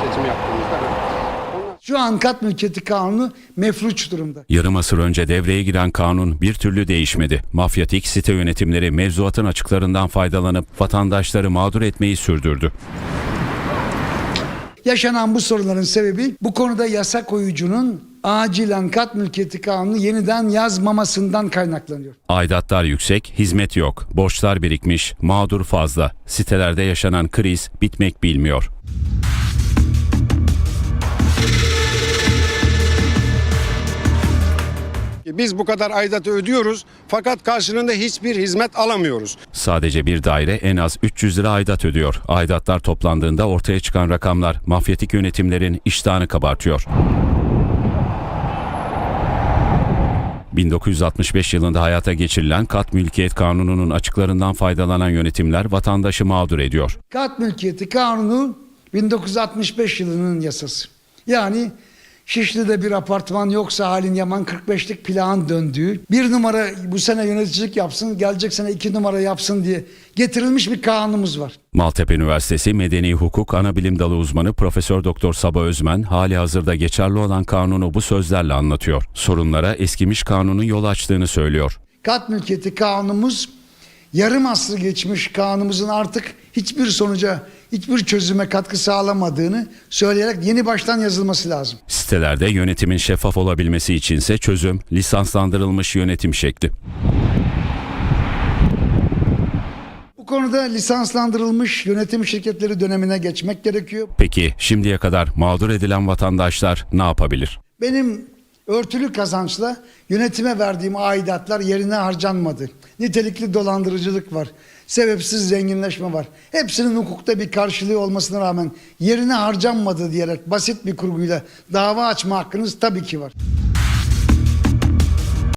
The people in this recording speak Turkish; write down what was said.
seçim yaptığımızda. Şu an kat mülkiyeti kanunu mefruç durumda. Yarım asır önce devreye giren kanun bir türlü değişmedi. Mafyatik site yönetimleri mevzuatın açıklarından faydalanıp vatandaşları mağdur etmeyi sürdürdü. Yaşanan bu sorunların sebebi bu konuda yasa koyucunun acilen kat mülkiyeti kanunu yeniden yazmamasından kaynaklanıyor. Aidatlar yüksek, hizmet yok. Borçlar birikmiş, mağdur fazla. Sitelerde yaşanan kriz bitmek bilmiyor. Biz bu kadar aidatı ödüyoruz fakat karşılığında hiçbir hizmet alamıyoruz. Sadece bir daire en az 300 lira aidat ödüyor. Aidatlar toplandığında ortaya çıkan rakamlar mafyatik yönetimlerin iştahını kabartıyor. 1965 yılında hayata geçirilen kat mülkiyet kanununun açıklarından faydalanan yönetimler vatandaşı mağdur ediyor. Kat mülkiyeti kanunu 1965 yılının yasası. Yani Şişli'de bir apartman yoksa halin yaman 45'lik plan döndüğü, bir numara bu sene yöneticilik yapsın, gelecek sene iki numara yapsın diye getirilmiş bir kanunumuz var. Maltepe Üniversitesi Medeni Hukuk Anabilim Dalı uzmanı Profesör Doktor Saba Özmen hali hazırda geçerli olan kanunu bu sözlerle anlatıyor. Sorunlara eskimiş kanunun yol açtığını söylüyor. Kat mülkiyeti kanunumuz yarım asrı geçmiş kanunumuzun artık hiçbir sonuca, hiçbir çözüme katkı sağlamadığını söyleyerek yeni baştan yazılması lazım. Sitelerde yönetimin şeffaf olabilmesi içinse çözüm lisanslandırılmış yönetim şekli. Bu konuda lisanslandırılmış yönetim şirketleri dönemine geçmek gerekiyor. Peki şimdiye kadar mağdur edilen vatandaşlar ne yapabilir? Benim örtülü kazançla yönetime verdiğim aidatlar yerine harcanmadı. Nitelikli dolandırıcılık var. Sebepsiz zenginleşme var. Hepsinin hukukta bir karşılığı olmasına rağmen yerine harcanmadı diyerek basit bir kurguyla dava açma hakkınız tabii ki var.